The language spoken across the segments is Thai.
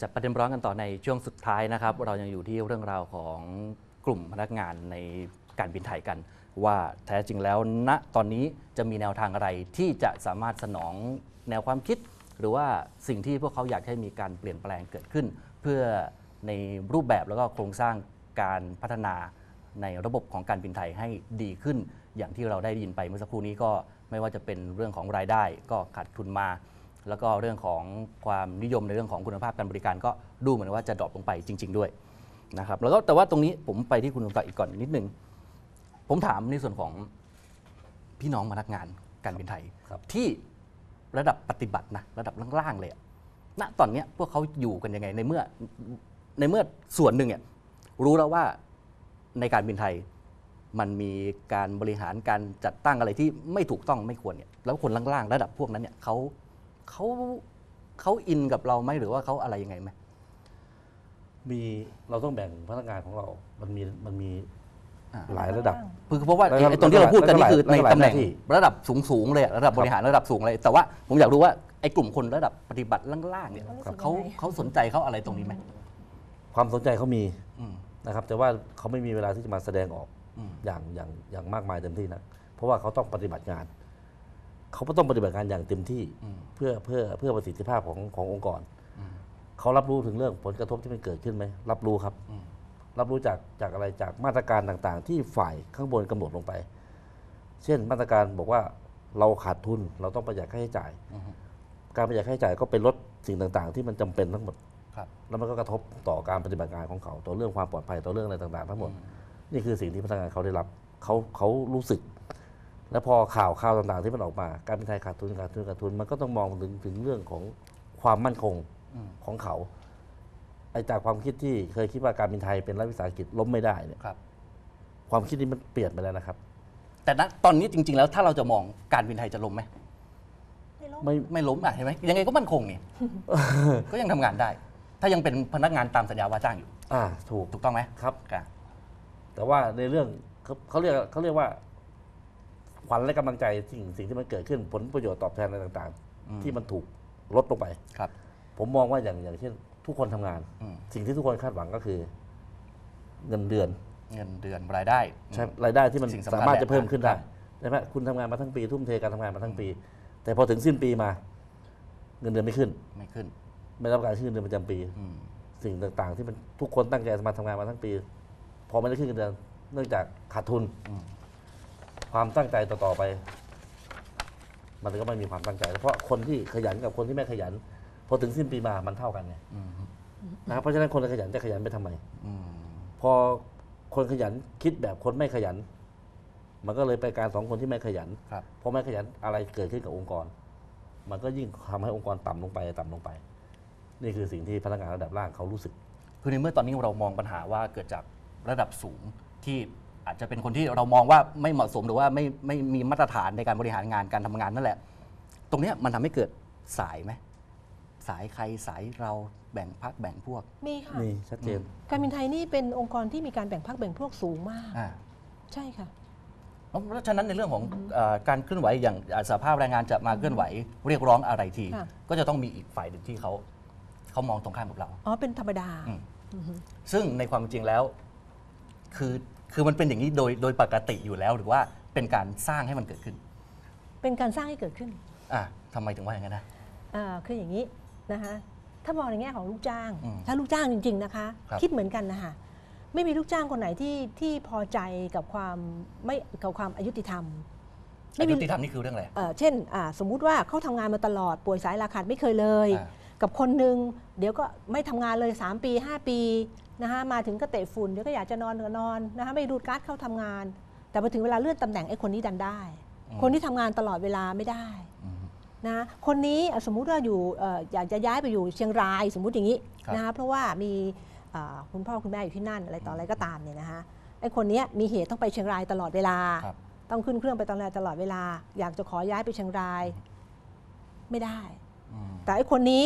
จับประเด็นร้อนกันต่อในช่วงสุดท้ายนะครับ เรายังอยู่ที่เรื่องราวของกลุ่มพนักงานในการบินไทยกัน ว่าแท้จริงแล้วณตอนนี้จะมีแนวทางอะไรที่จะสามารถสนองแนวความคิด หรือว่าสิ่งที่พวกเขาอยากให้มีการเปลี่ยนแปลงเกิดขึ้น เพื่อในรูปแบบแล้วก็โครงสร้างการพัฒนาในระบบของการบินไทยให้ดีขึ้น อย่างที่เราได้ยินไปเมื่อสักครู่นี้ก็ไม่ว่าจะเป็นเรื่องของรายได้ ก็ขาดทุนมา แล้วก็เรื่องของความนิยมในเรื่องของคุณภาพการบริการก็ดูเหมือนว่าจะดรอปลงไปจริง ๆ ด้วยนะครับแล้วก็แต่ว่าตรงนี้ผมไปที่คุณลุงตาอีกก่อนนิดนึง ผมถามในส่วนของพี่น้องพนักงานการบินไทยครับที่ระดับปฏิบัตินะระดับล่างๆเลยอะณตอนเนี้ยพวกเขาอยู่กันยังไงในเมื่อในเมื่อส่วนหนึ่งเนี่ยรู้แล้วว่าในการบินไทยมันมีการบริหารการจัดตั้งอะไรที่ไม่ถูกต้องไม่ควรเนี่ยแล้วคนล่างๆ ระดับพวกนั้นเนี่ยเขา เขาเขาอินกับเราไหมหรือว่าเขาอะไรยังไงไหมมีเราต้องแบ่งพนักงานของเรา มันมีมันมีอ่าหลายระดับ คือเพราะว่าแล้วก็ไอ้ตรงที่เราพูดกันนี่คือแล้วในก็หลายตำแหน่งหน้าที่ระดับสูงๆเลยอะระดับบริหารระดับสูงเลย แต่ว่าผมอยากรู้ว่าไอ้กลุ่มคนระดับปฏิบัติล่างๆเนี่ยเขารู้สึกเขายังไงเขาสนใจเขาอะไรตรงนี้ไหมความสนใจเขามีอืมนะครับ แต่ว่าเขาไม่มีเวลาที่จะมาแสดงออกอืมอย่างอย่างอย่างมากมายเต็มที่นะเพราะว่าเขาต้องปฏิบัติงาน เขาก็ต้องปฏิบัติงานอย่างเต็มที่อืมเพื่อเพื่อเพื่อประสิทธิภาพของขององค์กรอืมเขารับรู้ถึงเรื่องผลกระทบที่มันเกิดขึ้นไหมรับรู้ครับอืมรับรู้จากจากอะไรจากมาตรการต่างๆ ที่ฝ่ายข้างบนกำหนดลงไป เช่นมาตรการบอกว่าเราขาดทุนเราต้องประหยัดค่าใช้จ่ายอืมการประหยัดค่าใช้จ่ายก็เป็นลดสิ่งต่างๆ ที่มันจำเป็นทั้งหมดครับแล้วมันก็กระทบต่อการปฏิบัติงานของเขาต่อเรื่องความปลอดภัยต่อเรื่องอะไรต่างๆ ทั้งหมด นี่คือสิ่งที่พนักงานเขาได้รับเขาเขารู้สึก และพอข่าวข่าวต่างๆที่มันออกมา การเป็นไทยขาดทุนขาดทุนขาดทุนมันก็ต้องมองถึงถึงเรื่องของความมั่นคงอืมของเขาไอ้จากความคิดที่เคยคิดว่าการบินไทยเป็นรัฐวิสาหกิจล้มไม่ได้เนี่ยครับ ความคิดนี้มันเปลี่ยนไปแล้วนะครับ แต่ณตอนนี้จริง ๆ แล้วถ้าเราจะมองการบินไทยจะล้มไหมไม่ล้มไม่ไม่ล้มอะเห็นไหมยังไงก็มั่นคงนี่ ก็ยังทำงานได้ ถ้ายังเป็นพนักงานตามสัญญาว่าจ้างอยู่ อ่า ถูกถูกต้องไหมครับครับแต่ว่าในเรื่องเขาเขาเรียกเขาเรียกว่า ขวัญและกำลังใจสิ่งสิ่งที่มันเกิดขึ้นผลประโยชน์ตอบแทนอะไรต่างอืมๆที่มันถูกลดลงไปครับ ผมมองว่าอย่างอย่างเช่น ทุกคนทำงานอืมสิ่งที่ทุกคนคาดหวังก็คือ เงินเดือน เงินเดือนรายได้ใช่รายได้ที่มันสิ่งสำคัญสามารถแหละจะเพิ่มขึ้นได้ครับใช่ไหมคุณทำงานมาทั้งปี ทุ่มเทการทำงานมาทั้งปี แต่พอถึงสิ้นปีมา เงินเดือนไม่ขึ้น ไม่ขึ้น ไม่รับการขึ้นเงินเดือนประจำปีอืมสิ่งต่างๆ ที่มันทุกคนตั้งใจมาทำงานมาทั้งปี พอไม่ได้ขึ้นเงินเดือน เนื่องจากขาดทุนอืม ความตั้งใจต่อๆไป มันก็ไม่มีความตั้งใจ เพราะคนที่ขยันกับคนที่ไม่ขยัน พอถึงสิ้นปีมามันเท่ากันไงอืมนะครับเพราะฉะนั้นคนขยันจะขยันไปทำไมอืมพอคนขยันคิดแบบคนไม่ขยัน มันก็เลยไปการสองคนที่ไม่ขยันครับพอไม่ขยันอะไรเกิดขึ้นกับองค์กร มันก็ยิ่งทำให้องค์กรต่ำลงไปต่ำลงไป นี่คือสิ่งที่พนักงานระดับล่างเขารู้สึกคือในเมื่อตอนนี้เรามองปัญหาว่าเกิดจากระดับสูงที่ อาจจะเป็นคนที่เรามองว่าไม่เหมาะสมหรือว่าไม่ไม่มีมาตรฐานในการบริหารงานการทำงานนั่นแหละ ตรงเนี้ยมันทำให้เกิดสายไหมสายใครสายเราแบ่งพักแบ่งพวกมีค่ะ นี่ชัดเจน การบินไทยนี่เป็นองค์กรที่มีการแบ่งพรรคแบ่งพวกสูงมาก อ่า ใช่ค่ะ เพราะฉะนั้นในเรื่องของเออการเคลื่อนไหวอย่างอ่าสภาพแรงงานจะมาเคลื่อนไหว เรียกร้องอะไรที ค่ะ ก็จะต้องมีอีกฝ่ายหนึ่งที่เขาเขามองตรงข้ามกับเรา อ๋อเป็นธรรมดาอืม อือฮึซึ่งในความจริงแล้ว คือ คือมันเป็นอย่างนี้โดยโดยปกติอยู่แล้ว หรือว่าเป็นการสร้างให้มันเกิดขึ้นเป็นการสร้างให้เกิดขึ้นอะทำไมถึงว่าอย่างนั้นนะ อ่าคืออย่างนี้นะคะ ถ้ามองในแง่ของลูกจ้าง อืมถ้าลูกจ้างจริง ๆนะคะครับคิดเหมือนกันนะคะไม่มีลูกจ้างคนไหนที่ที่พอใจกับความไม่กับความอายุติธรรมอายุติธรรมนี่คือเรื่องอะไรเอ่อเช่นอ่าสมมุติว่าเขาทำงานมาตลอดป่วยสายราขาดไม่เคยเลย อ่า กับคนหนึ่งเดี๋ยวก็ไม่ทำงานเลย 3 ปี 5 ปีนะคะมาถึงก็เตะฝุ่นเดี๋ยวก็อยากจะนอนก็นอนนะคะไม่ดูดการ์ดเข้าทำงาน แต่พอถึงเวลาเลื่อนตำแหน่งไอ้คนนี้ดันได้ คนที่ทำงานตลอดเวลาไม่ได้อืมนะคนนี้อะสมมุติว่าอยู่เอ่ออยากจะย้ายไปอยู่เชียงรายสมมุติอย่างนี้ครับนะคะเพราะว่ามีอ่าคุณพ่อคุณแม่อยู่ที่นั่นอะไรต่ออะไรก็ตามเนี่ยนะคะไอ้คนเนี้ยมีเหตุต้องไปเชียงรายตลอดเวลาครับต้องขึ้นเครื่องไปตลอดตลอดเวลา อยากจะขอย้ายไปเชียงรายไม่ได้อืม แต่ไอ้คนนี้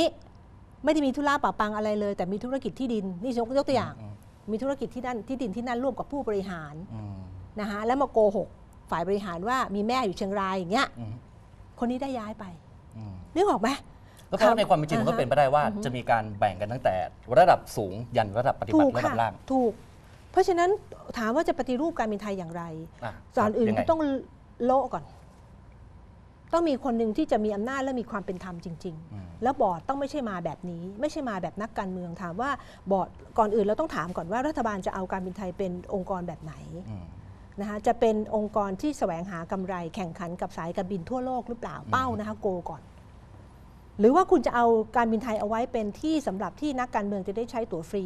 ไม่ได้มีธุระปะปังอะไรเลย แต่มีธุรกิจที่ดินนี่ยกยกตัวอย่างอืมมีธุรกิจที่นั่นที่ดินที่นั่นร่วมกับผู้บริหารอืมนะคะแล้วมาโกหกฝ่ายบริหารว่ามีแม่อยู่เชียงรายอย่างเงี้ยอืมคนนี้ได้ย้ายไปอืมนึกออกไหมก็เพราะว่าในความเป็นจริงมันก็เป็นไปได้ว่าจะมีการแบ่งกันตั้งแต่ ระดับสูงยันระดับปฏิบัถูติกระดัค่ะบล่างถูก เพราะฉะนั้นถามว่าจะปฏิรูปการบินไทยอย่างไรอะก่อนอื่นยังไงก็ต้องโละก่อน ต้องมีคนหนึ่งที่จะมีอำนาจและมีความเป็นธรรมจริงอืมๆแล้วบอร์ดต้องไม่ใช่มาแบบนี้ ไม่ใช่มาแบบนักการเมืองถามว่าบอร์ดก่อนอื่นเราต้องถามก่อนว่ารัฐบาลจะเอาการบินไทยเป็นองค์กรแบบไหนอืมนะคะจะเป็นองค์กรที่แสวงหากำไรแข่งขันกับสายการบินทั่วโลกหรือเปล่าเป้านะคะโกก่อน หรือว่าคุณจะเอาการบินไทยเอาไว้เป็นที่สำหรับที่นักการเมืองจะได้ใช้ตั๋วฟรี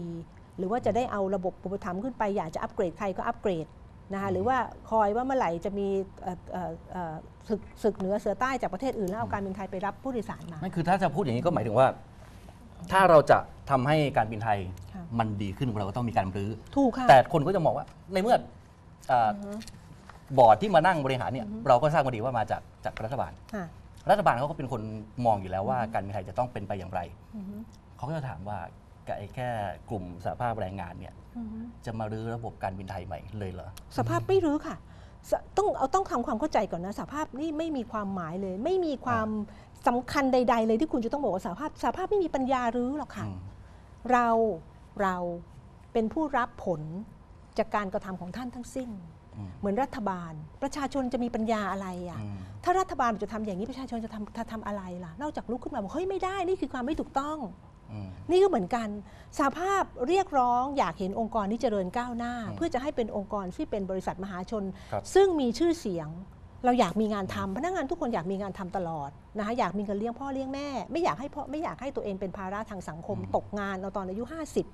หรือว่าจะได้เอาระบบอุปถัมภ์ขึ้นไปอยากจะอัปเกรดใครก็อัปเกรด นะคะหรือว่าคอยว่าเมื่อไหร่จะมีเอ่อเอ่อเอ่อศึกศึกเหนือเสือใต้จากประเทศอื่นแล้วเอาการบินไทยไปรับผู้โดยสารมาไม่คือถ้าจะพูดอย่างนี้ก็หมายถึงว่า ถ้าเราจะทำให้การบินไทยค่ะ มันดีขึ้นเราก็ต้องมีการรื้อ ถูกค่ะ แต่คนก็จะมองว่าในเมื่ออ่าบอร์ดที่มานั่งบริหารเนี่ยเราก็ทราบมาดีว่ามาจากจากรัฐบาล ค่ะรัฐบาลเขาก็เป็นคนมองอยู่แล้วว่าการบินไทยจะต้องเป็นไปอย่างไร อือฮึ เขาก็จะถามว่า ไอ้แค่กลุ่มสหภาพแรงงานเนี่ยอือฮึจะมารื้อระบบการบินไทยใหม่เลยเหรอสภาพไม่รื้อค่ะสต้องเอาต้องทำความเข้าใจก่อนนะสภาพนี่ไม่มีความหมายเลย ไม่มีความสำคัญใด ๆ เลยที่คุณจะต้องบอกว่าสภาพสภาพไม่มีปัญญารื้อหรอกค่ะอืมเราเราเป็นผู้รับผลจากการกระทำของท่านทั้งสิ้นอืมเหมือนรัฐบาล ประชาชนจะมีปัญญาอะไรอะอืมถ้ารัฐบาลจะทำอย่างนี้ประชาชนจะทำจะทำอะไรล่ะ นอกจากลุกขึ้นมาบอกเฮ้ยไม่ได้นี่คือความไม่ถูกต้องอืม นี่ก็เหมือนกันสหภาพเรียกร้องอยากเห็นองค์กรนี้เจริญก้าวหน้าอืมเพื่อจะให้เป็นองค์กรที่เป็นบริษัทมหาชนครับซึ่งมีชื่อเสียง เราอยากมีงานทำพนักงานทุกคนอยากมีงานทำตลอดนะคะอยากมีเงินเลี้ยงพ่อเลี้ยงแม่ ไม่อยากให้พ่อไม่อยากให้ตัวเองเป็นภาระทางสังคมตกงานเอาตอนอายุ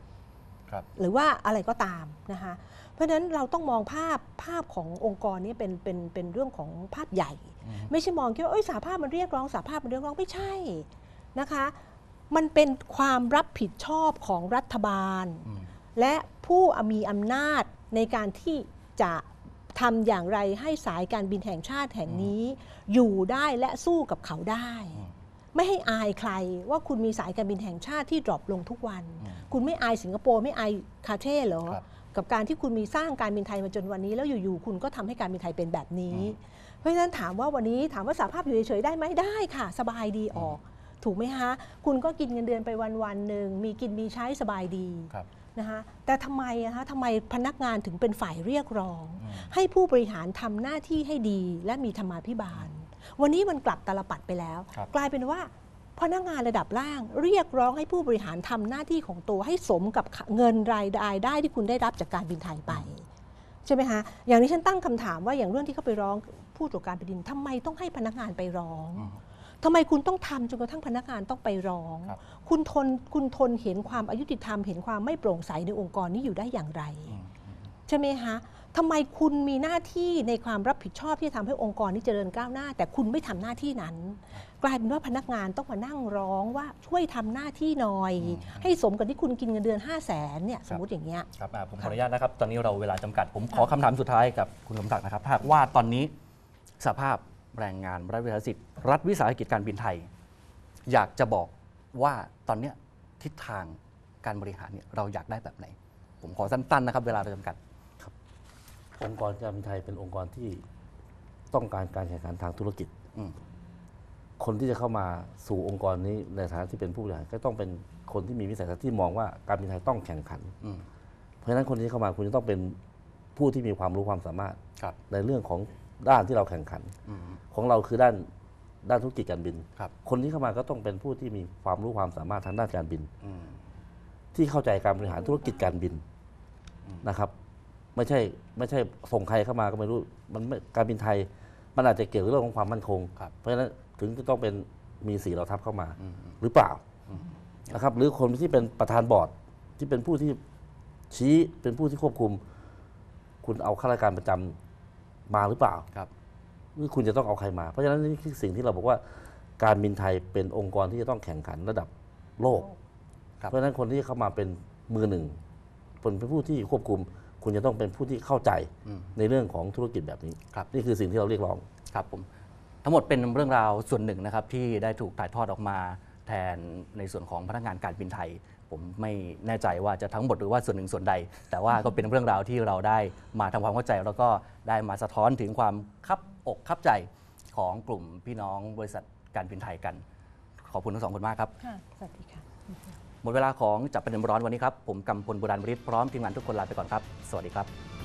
50ครับหรือว่าอะไรก็ตามนะคะเพราะฉะนั้นเราต้องมองภาพภาพขององค์กรนี้เป็นเป็นเป็นเรื่องของภาพใหญ่อืมไม่ใช่มองแค่ว่าเอ้ยสาภาพมันเรียกร้องสาภาพมันเรียกร้องไม่ใช่นะคะ มันเป็นความรับผิดชอบของรัฐบาลอืมและผู้มีอำนาจในการที่จะทำอย่างไรให้สายการบินแห่งชาติแห่งนี้ อยู่ได้และสู้กับเขาได้อืมไม่ให้อายใครว่าคุณมีสายการบินแห่งชาติที่ดรอปลงทุกวันอืมคุณไม่อายสิงคโปร์ไม่อายคาเท่เหรอครับกับการที่คุณมีสร้างการบินไทยมาจนวันนี้ แล้วอยู่ๆคุณก็ทำให้การบินไทยเป็นแบบนี้ เพราะฉะนั้นถามว่าวันนี้ถามว่าสาภาพอยู่เฉยๆได้ไหมได้ค่ะ สบายดีออก ถูกไหมคะคุณก็กินเงินเดือนไปวันๆหนึ่งมีกินมีใช้สบายดีครับ นะคะแต่ทำไมอะคะทำไมพนักงานถึงเป็นฝ่ายเรียกร้อง อืม ให้ผู้บริหารทำหน้าที่ให้ดีและมีธรรมาภิบาล วันนี้มันกลับตลปัดไปแล้ว ครับ กลายเป็นว่าพนักงานระดับล่าง เรียกร้องให้ผู้บริหารทำหน้าที่ของตัวให้สมกับเงินรายได้ได้ที่คุณได้รับจากการบินไทยไป ใช่ไหมคะอย่างนี้ฉันตั้งคำถามว่าอย่างเรื่องที่เขาไปร้องผู้ตรวจการแผ่นดินทำไมต้องให้พนักงานไปร้อง อืม ทำไมคุณต้องทำจนกระทั่งพนักงานต้องไปร้องครับคุณทนคุณทนเห็นความอายุติธรรม เห็นความไม่โปร่งใสในองค์กรนี้อยู่ได้อย่างไรอืมใช่ไหมคะทำไมคุณมีหน้าที่ในความรับผิดชอบที่จะทำให้องค์กรนี้เจริญก้าวหน้า แต่คุณไม่ทำหน้าที่นั้น กลายเป็นว่าพนักงานต้องมานั่งร้องว่าช่วยทำหน้าที่หน่อย ให้สมกับที่คุณกินเงินเดือน5 0 0แสนเนี่ยสมมติอย่างเงี้ยครับอ่าผมขออนุญาตนะครับ ตอนนี้เราเวลาจำกัด ผมขอคำถามสุดท้ายกับคุณสมศักดิ์นะครับถ้าหากว่าตอนนี้สภาพ แรงงานรัฐวิสาหกิจรัฐวิสาหกิจการบินไทย อยากจะบอกว่าตอนเนี้ยทิศทางการบริหารเนี่ยเราอยากได้แบบไหน ผมขอสั้นๆนะครับ เวลาเราจำกัดองค์กรการบินไทยเป็นองค์กรที่ต้องการการแข่งขันทางธุรกิจอืมคนที่จะเข้ามาสู่องค์กรนี้ในฐานะที่เป็นผู้บริหารก็ต้องเป็นคนที่มีวิสัยทัศน์ที่มองว่าการบินไทยต้องแข่งขันอืมเพราะฉะนั้นคนที่เข้ามาคุณจะต้องเป็นผู้ที่มีความรู้ความสามารถครับในเรื่องของ ด้านที่เราแข่งขันอืมของเราคือด้านด้านธุรกิจการบินครับคนที่เข้ามาก็ต้องเป็นผู้ที่มีความรู้ความสามารถทางด้านการบินอืมที่เข้าใจการบริหารธุรกิจการบินนะครับ ไม่ใช่ไม่ใช่ส่งใครเข้ามาก็ไม่รู้มันไม่การบินไทย มันอาจจะเกี่ยวกับเรื่องของความมั่นคงครับเพราะฉะนั้นถึงจะต้องเป็นมีสีเราทับเข้ามาอืมหรือเปล่านะครับ หรือคนที่เป็นประธานบอร์ดที่เป็นผู้ที่ชี้เป็นผู้ที่ควบคุม คุณเอาข้าราชการประจำ มาหรือเปล่าครับหรือคุณจะต้องเอาใครมา เพราะฉะนั้นนี่คือสิ่งที่เราบอกว่าการบินไทยเป็นองค์กรที่จะต้องแข่งขันระดับโลกครับเพราะฉะนั้นคนที่เข้ามาเป็นมือหนึ่งคนเป็นผู้ที่ควบคุม คุณจะต้องเป็นผู้ที่เข้าใจอืมในเรื่องของธุรกิจแบบนี้ครับนี่คือสิ่งที่เราเรียกร้องครับผมทั้งหมดเป็นเรื่องราวส่วนหนึ่งนะครับที่ได้ถูกถ่ายทอดออกมาแทนในส่วนของพนักงานการบินไทย ผมไม่แน่ใจว่าจะทั้งหมดหรือว่าส่วนหนึ่งส่วนใด แต่ว่าก็เป็นเรื่องราวที่เราได้มาทำความเข้าใจ แล้วก็ได้มาสะท้อนถึงความคับอกคับใจของกลุ่มพี่น้องบริษัทการบินไทยกัน ขอบคุณทั้งสองคนมากครับค่ะสวัสดีค่ะหมดเวลาของจับประเด็นร้อนวันนี้ครับผมกำพลบุราณวริศพร้อมทีมงานทุกคนลาไปก่อนครับ สวัสดีครับ